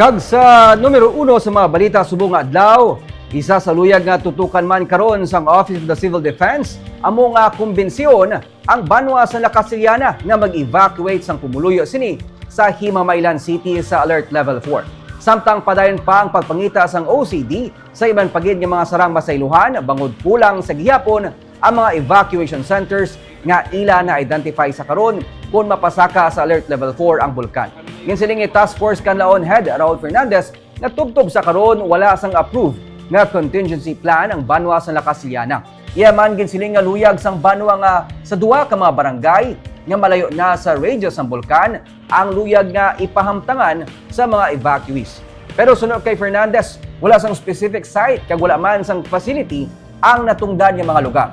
Kag sa numero uno sa mga balita subong adlaw, isa sa luyag nga tutukan man karon sa Office of the Civil Defense amo nga kumbensyon ang banwa sa Lakasilyana nga mag-evacuate sang pumuluyo sini sa Himamaylan City sa Alert Level 4. Samtang padayon pa ang pagpangita sang OCD sa iban pagid nga mga sarang masayluhan bangod kulang sa gihapon ang mga evacuation centers nga ila na identify sa karon kung mapasaka sa alert level 4 ang bulkan. Ginsiling Task Force Canlaon Head Raul Fernandez na tubtob sa karon wala sang approve nga contingency plan ang banwa sa Lakasilyana. Iya man ginsiling nga luyag sang banwa nga sa duwa ka mga barangay nga malayo na sa radius ng bulkan ang luyag nga ipahamtangan sa mga evacuees. Pero sunod kay Fernandez, wala sang specific site kag wala man sang facility ang natungdan nga mga lugar.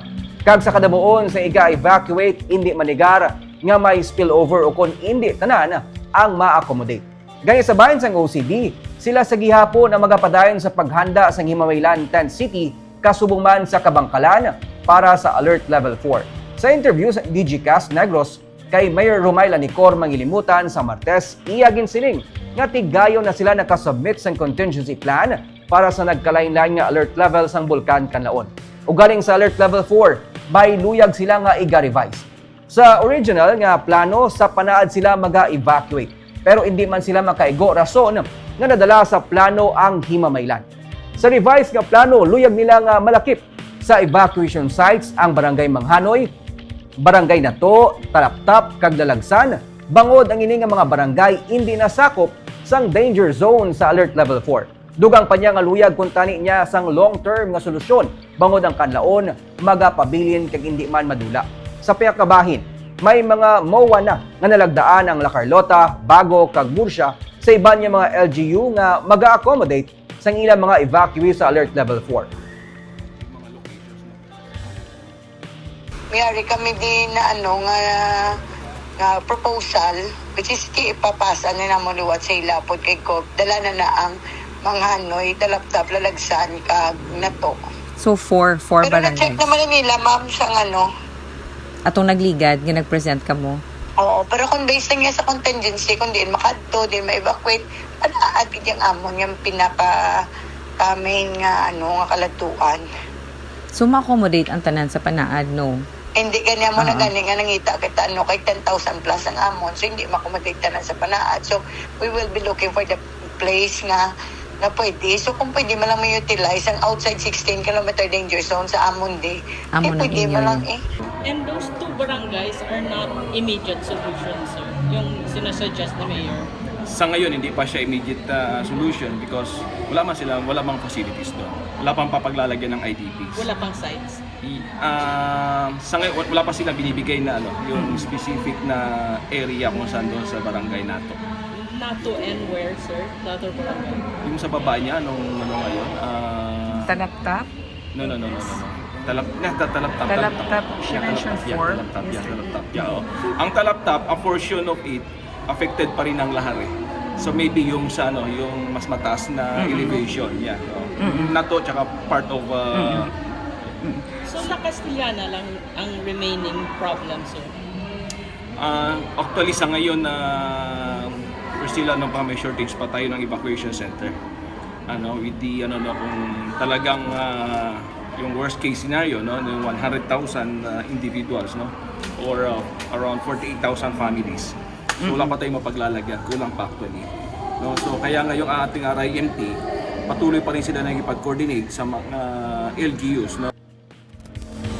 Kag sa kadabuon sa iga-evacuate, hindi manigar nga may spillover o kung hindi tanan ang ma-accommodate. Gaya sa bayan sang OCD, sila sa gihapon ang magapadayon sa paghanda sa Himamaylan Tent City kasubong man sa Kabangkalan para sa Alert Level 4. Sa interview sa DGCast Negros kay Mayor Romayla Nicor Mangilimutan sa Martes, iyagin siling nga tigayon na sila nakasubmit sa contingency plan para sa nagkalain-lain nga alert level sang bulkan kanlaon. Ugaling sa alert level 4, by luyag sila nga iga-revise. Sa original nga plano, sa panaad sila maga-evacuate. Pero hindi man sila makaigo rason nga nadala sa plano ang himamaylan. Sa revised nga plano, luyag nila nga malakip sa evacuation sites ang Barangay Manghanoy, Barangay Nato, Talaptap, kag Dalagsan, bangod ang ini nga mga barangay hindi nasakop sang danger zone sa alert level 4. Dugang pa niya nga luyag kung tani niya sang long-term nga solusyon bangod ang kanlaon magapabilin kag hindi man madula. Sa Piyakabahin, may mga MOA na nga nalagdaan ang La Carlota, Bago, kag Murcia sa iban niya mga LGU nga maga-accommodate sang ilang mga evacuees sa alert level 4. Mayari kami din na ano nga nga proposal which is ki ipapasa na namo liwat sa ilapod kay Corp. Dala na na ang mga Hanoy, talaptap, lalagsan, kag nato. So, four, four Pero na-check barangays. naman nila, ma'am, sa ano. Atong nagligad, nga nag-present ka mo. Oo, pero kung based lang yan sa contingency, kung di makadto, di ma-evacuate, panaad yung amon yung pinapa uh, main nga ano nga kalatuan. So, ma-accommodate ang tanan sa panaad, no? Hindi kanya mo na Oo. gani nga nangita kita ano kay 10,000 plus ang amon so hindi makumatik na sa panaad so we will be looking for the place nga na pwede so kung pwede mo lang may utilize ang outside 16 kilometer danger zone sa Amundi Amon eh pwede mo lang eh And those two barangays are not immediate solutions, sir. Yung sinasuggest ni Mayor. sa ngayon hindi pa siya immediate uh, solution because wala man sila wala mang facilities doon. Wala pang papaglalagyan ng IDPs. Wala pang sites. I, ah, sa ngayon wala pa sila binibigay na ano, yung specific na area kung saan doon sa barangay nato. Not to and where, sir? The other barangay. Yung sa baba niya nung ano ngayon, ah, Talaptap? no no no no no. no. Talap, yeah, ta- talaptap. Talaptap, she Yeah, mentioned talaptap, four Yeah, talaptap, yeah, talaptap, yeah, oh. Ang talaptap, a portion of it, affected pa rin ang lahar eh. So maybe yung sa ano, yung mas mataas na elevation, yeah. Oh. Nato tsaka part of uh, So, sa Castillana lang ang remaining problem, sir. ah, actually sa ngayon na we're still ano pa may shortage pa tayo ng evacuation center. Ano, with the ano no kung talagang ah, yung worst case scenario no, yung 100,000 uh, individuals no or uh, around 48,000 families. So wala pa tayong mapaglalagyan, kulang pa actually. No, so kaya ngayong ating RIMT, patuloy pa rin sila nagipag-coordinate sa mga LGUs no.